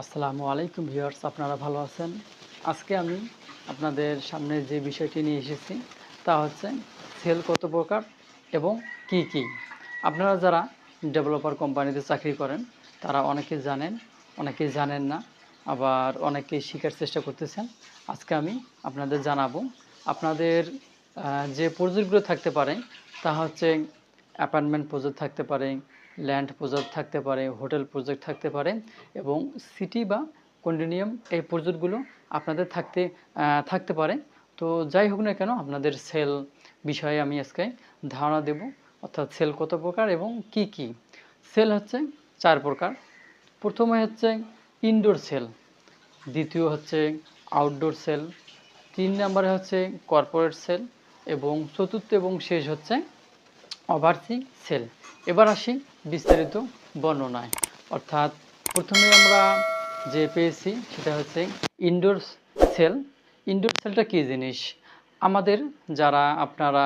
আসসালামু আলাইকুম ভিউয়ার্স, আপনারা ভালো আছেন? আজকে আমি আপনাদের সামনে যে বিষয়টি নিয়ে এসেছি, তা হচ্ছে সেল কত প্রকার এবং কি কি? আপনারা যারা ডেভেলপার কোম্পানিতে চাকরি করেন, তারা অনেকে জানেন অনেকে জানেন না, আবার অনেকে শেখার চেষ্টা করতেছেন। আজকে আমি আপনাদের জানাব, আপনাদের যে প্রজেক্টগুলো থাকতে পারে, তা হচ্ছে অ্যাপার্টমেন্ট প্রজেক্ট থাকতে পারে ল্যান্ড প্রজেক্ট থাকতে পারে হোটেল প্রজেক্ট থাকতে পারে এবং সিটি বা কন্ডোনিয়াম এই প্রজেক্টগুলো আপনাদের থাকতে থাকতে পারে। তো যাই হোক না কেন, আপনাদের সেল বিষয়ে আমি আজকে ধারণা দেব, অর্থাৎ সেল কত প্রকার এবং কি কি? সেল হচ্ছে চার প্রকার। প্রথমে হচ্ছে ইনডোর সেল দ্বিতীয় হচ্ছে আউটডোর সেল তিন নম্বরে হচ্ছে কর্পোরেট সেল এবং চতুর্থ এবং শেষ হচ্ছে ওভারসি সেল এবার আসি বিস্তারিত বর্ণনায়। অর্থাৎ প্রথমে আমরা যে পেয়েছি সেটা হচ্ছে ইনডোর সেল ইনডোর সেলটা কী জিনিস? আমাদের যারা আপনারা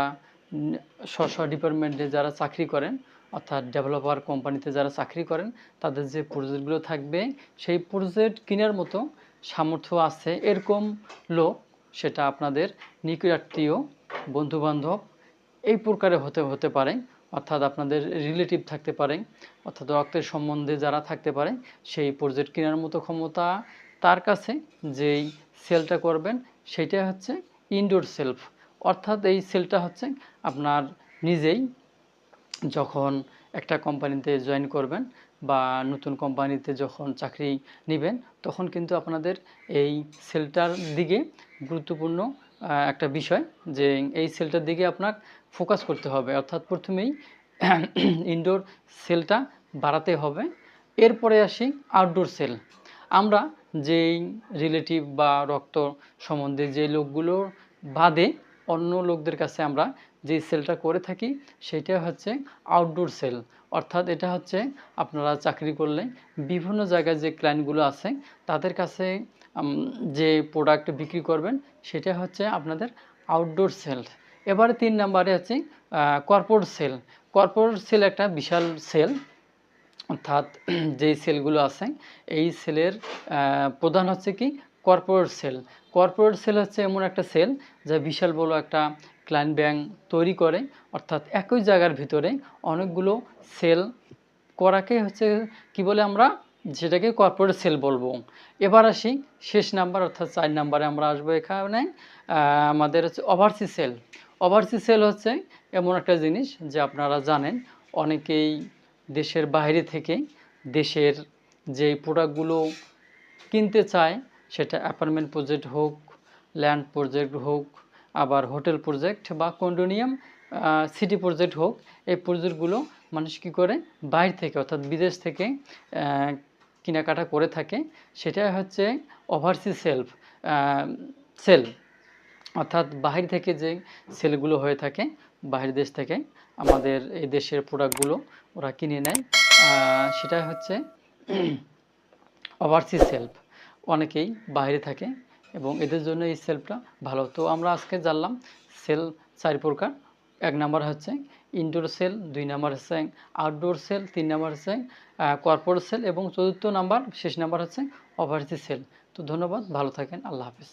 স্ব ডিপার্টমেন্টে যারা চাকরি করেন, অর্থাৎ ডেভেলপার কোম্পানিতে যারা চাকরি করেন, তাদের যে প্রজেক্টগুলো থাকবে, সেই প্রজেক্ট কেনার মতো সামর্থ্য আছে এরকম লোক, সেটা আপনাদের নিকটাত্মীয়, বন্ধুবান্ধব এই প্রকারে হতে হতে পারে। অর্থাৎ আপনাদের রিলেটিভ থাকতে পারে, অর্থাৎ রক্তের সম্বন্ধে যারা থাকতে পারে, সেই প্রজেক্ট কেনার মতো ক্ষমতা তার কাছে যেই সেলটা করবেন সেটা হচ্ছে ইনডোর সেলফ অর্থাৎ এই সেলটা হচ্ছে আপনার নিজেই যখন একটা কোম্পানিতে জয়েন করবেন বা নতুন কোম্পানিতে যখন চাকরি নেবেন, তখন কিন্তু আপনাদের এই সেলটার দিকে গুরুত্বপূর্ণ একটা বিষয় যে এই সেলটার দিকে আপনার ফোকাস করতে হবে। অর্থাৎ প্রথমেই ইনডোর সেলটা বাড়াতে হবে। এরপরে আসি আউটডোর সেল। আমরা যেই রিলেটিভ বা রক্ত সম্বন্ধে যে লোকগুলোর বাদে অন্য লোকদের কাছে আমরা যে সেলটা করে থাকি, সেটা হচ্ছে আউটডোর সেল অর্থাৎ এটা হচ্ছে আপনারা চাকরি করলে বিভিন্ন জায়গায় যে ক্লায়েন্টগুলো আছে, তাদের কাছে যে প্রোডাক্ট বিক্রি করবেন, সেটা হচ্ছে আপনাদের আউটডোর সেল এবারে তিন নাম্বারে হচ্ছে কর্পোরেট সেল কর্পোরেট সেল একটা বিশাল সেল অর্থাৎ যেই সেলগুলো আছে, এই সেলের প্রধান হচ্ছে কি কর্পোরেট সেল কর্পোরেট সেল হচ্ছে এমন একটা সেল যা বিশাল বড় একটা ক্লায়েন্ট ব্যাংক তৈরি করে। অর্থাৎ একই জায়গার ভিতরে অনেকগুলো সেল করাকে হচ্ছে কি বলে আমরা? যেটাকে কর্পোরেট সেল বলব। এবার আসি শেষ নাম্বার অর্থাৎ চার নাম্বারে আমরা আসব এখানে। আমাদের হচ্ছে ওভারসি সেল ওভারসি সেল হচ্ছে এমন একটা জিনিস যে আপনারা জানেন, অনেকেই দেশের বাইরে থেকে দেশের যে প্রোডাক্টগুলো কিনতে চায় সেটা অ্যাপার্টমেন্ট প্রজেক্ট হোক ল্যান্ড প্রজেক্ট হোক, আবার হোটেল প্রজেক্ট বা কন্ডোনিয়াম সিটি প্রজেক্ট হোক, এই প্রজেক্টগুলো মানুষ কী করে? বাইরে থেকে, অর্থাৎ বিদেশ থেকে কেনাকাটা করে থাকে। সেটা হচ্ছে ওভারসি সেলফ সেল অর্থাৎ বাহির থেকে যে সেলগুলো হয়ে থাকে, বাহির দেশ থেকে, আমাদের এই দেশের প্রোডাক্টগুলো ওরা কিনে নেয়। সেটা হচ্ছে ওভারসি সেলফ অনেকেই বাইরে থাকে এবং এদের জন্য এই সেলফটা ভালো। তো আমরা আজকে জানলাম সেল চার প্রকার। এক নাম্বার হচ্ছে ইনডোর সেল, দুই নাম্বার হচ্ছে আউটডোর সেল, তিন নাম্বার হচ্ছে কর্পোরেট সেল এবং চতুর্থ নাম্বার, শেষ নাম্বার হচ্ছে ওভারসি সেল। তো ধন্যবাদ, ভালো থাকেন, আল্লাহ হাফিজ।